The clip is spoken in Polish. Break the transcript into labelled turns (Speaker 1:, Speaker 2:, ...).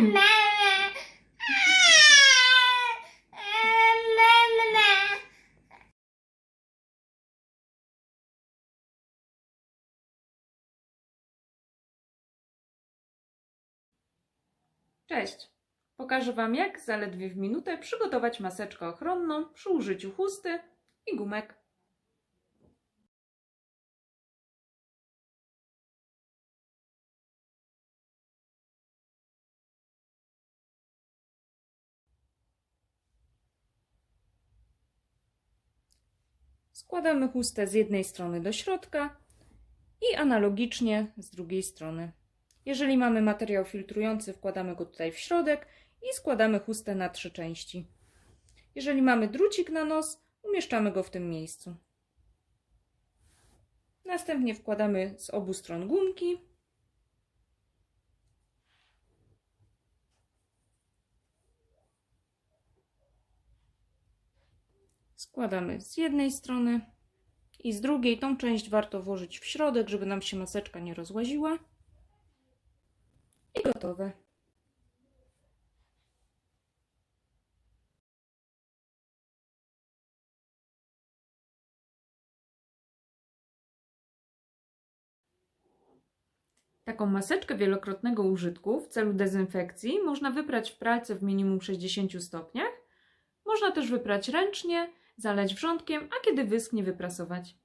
Speaker 1: Cześć! Pokażę Wam, jak zaledwie w minutę przygotować maseczkę ochronną przy użyciu chusty i gumek. Składamy chustę z jednej strony do środka i analogicznie z drugiej strony. Jeżeli mamy materiał filtrujący, wkładamy go tutaj w środek i składamy chustę na trzy części. Jeżeli mamy drucik na nos, umieszczamy go w tym miejscu. Następnie wkładamy z obu stron gumki. Składamy z jednej strony i z drugiej. Tą część warto włożyć w środek, żeby nam się maseczka nie rozłaziła. I gotowe. Taką maseczkę wielokrotnego użytku w celu dezynfekcji można wyprać w pralce w minimum 60 stopniach. Można też wyprać ręcznie, zalać wrzątkiem, a kiedy wyschnie wyprasować.